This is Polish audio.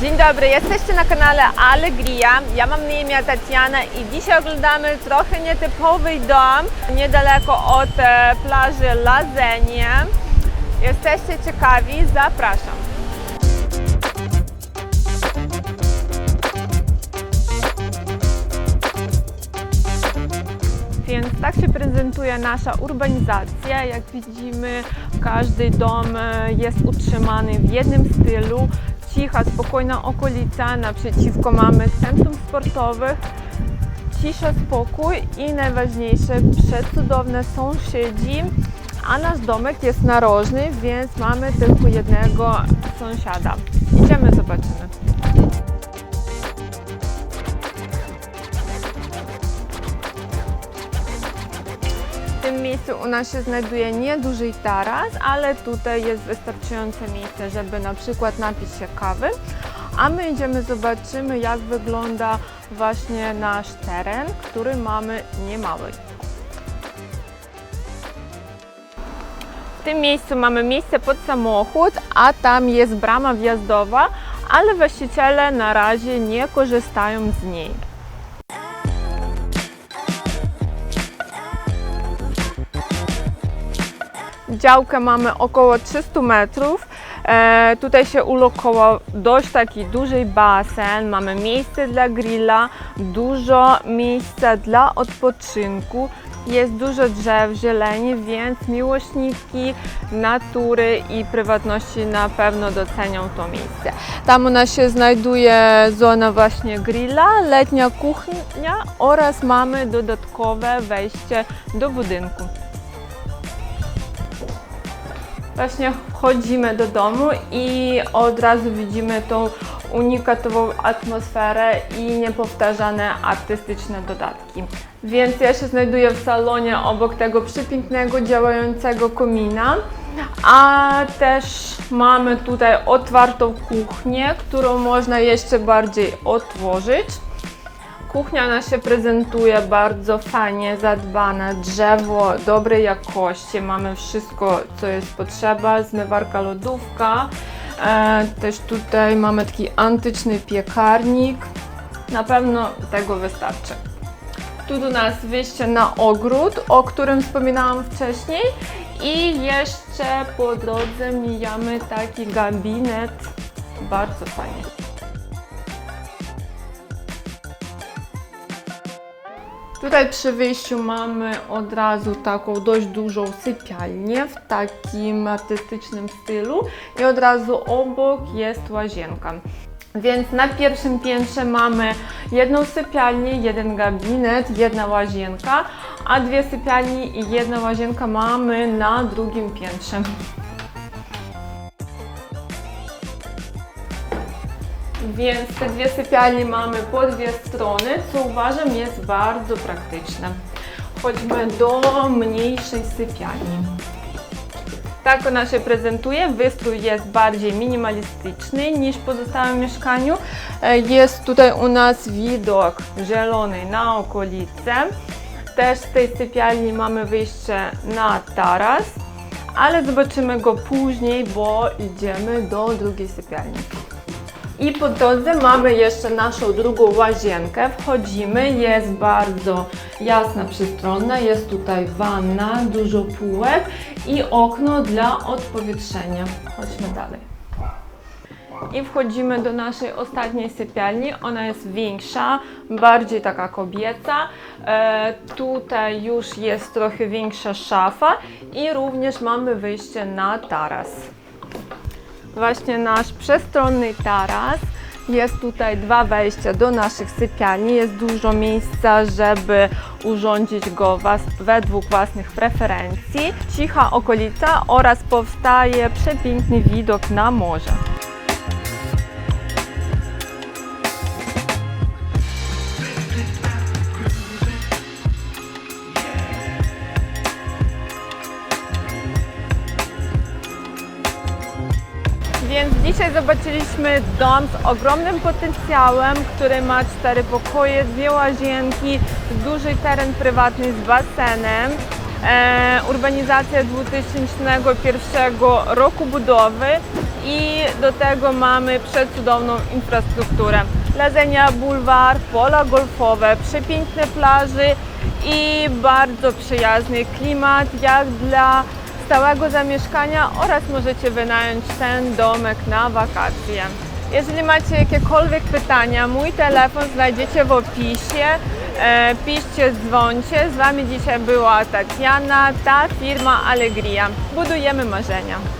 Dzień dobry, jesteście na kanale Allegria. Ja mam na imię Tatiana i dzisiaj oglądamy trochę nietypowy dom niedaleko od e, plaży Lazenie. Jesteście ciekawi? Zapraszam. Więc tak się prezentuje nasza urbanizacja. Jak widzimy, każdy dom e, jest utrzymany w jednym stylu. Cicha, spokojna okolica. Naprzeciwko mamy centrum sportowych. Cisza, spokój i najważniejsze, przecudowne sąsiedzi. A nasz domek jest narożny, więc mamy tylko jednego sąsiada. Idziemy, zobaczymy. W tym miejscu u nas się znajduje nieduży taras, ale tutaj jest wystarczające miejsce, żeby na przykład napić się kawy. A my idziemy, zobaczymy jak wygląda właśnie nasz teren, który mamy niemały. W tym miejscu mamy miejsce pod samochód, a tam jest brama wjazdowa, ale właściciele na razie nie korzystają z niej. Działkę mamy około 300 metrów. E, tutaj się ulokował dość taki duży basen, mamy miejsce dla grilla, dużo miejsca dla odpoczynku. Jest dużo drzew, zieleni, więc miłośniki natury i prywatności na pewno docenią to miejsce. Tam u nas się znajduje zona właśnie grilla, letnia kuchnia oraz mamy dodatkowe wejście do budynku. Właśnie wchodzimy do domu i od razu widzimy tą unikatową atmosferę i niepowtarzane artystyczne dodatki. Więc ja się znajduję w salonie obok tego przepięknego działającego komina, a też mamy tutaj otwartą kuchnię, którą można jeszcze bardziej otworzyć. Kuchnia nasza się prezentuje bardzo fajnie, zadbana, drzewo dobrej jakości, mamy wszystko co jest potrzeba, zmywarka, lodówka, e, też tutaj mamy taki antyczny piekarnik, na pewno tego wystarczy. Tu do nas wyjście na ogród, o którym wspominałam wcześniej. I jeszcze po drodze mijamy taki gabinet, bardzo fajnie. Tutaj przy wyjściu mamy od razu taką dość dużą sypialnię w takim artystycznym stylu i od razu obok jest łazienka. Więc na pierwszym piętrze mamy jedną sypialnię, jeden gabinet, jedna łazienka, a dwie sypialnie i jedna łazienka mamy na drugim piętrze. Więc te dwie sypialnie mamy po dwie strony, co uważam jest bardzo praktyczne. Chodźmy do mniejszej sypialni. Tak ona się prezentuje. Wystrój jest bardziej minimalistyczny niż w pozostałym mieszkaniu. E, Jest tutaj u nas widok zielony na okolice. Też z tej sypialni mamy wyjście na taras, ale zobaczymy go później, bo idziemy do drugiej sypialni. I po drodze mamy jeszcze naszą drugą łazienkę. Wchodzimy, jest bardzo jasna, przystronna. Jest tutaj wanna, dużo półek i okno dla odpowietrzenia. Chodźmy dalej. I wchodzimy do naszej ostatniej sypialni. Ona jest większa, bardziej taka kobieca. E, tutaj już jest trochę większa szafa i również mamy wyjście na taras właśnie nasz przestronny taras. Jest tutaj dwa wejścia do naszych sypialni. Jest dużo miejsca, żeby urządzić go według własnych preferencji. Cicha okolica oraz powstaje przepiękny widok na morze. Zobaczyliśmy dom z ogromnym potencjałem, który ma cztery pokoje, dwie łazienki, duży teren prywatny z basenem. E, urbanizacja 2001 roku budowy. i do tego mamy przecudowną infrastrukturę. Lezenia Bulwar, pola golfowe, przepiękne plaże i bardzo przyjazny klimat jak dla stałego zamieszkania oraz możecie wynająć ten domek na wakacje. Jeżeli macie jakiekolwiek pytania, mój telefon znajdziecie w opisie. E, piszcie, dzwońcie. Z Wami dzisiaj była Tatiana, ta firma Allegria. Budujemy marzenia.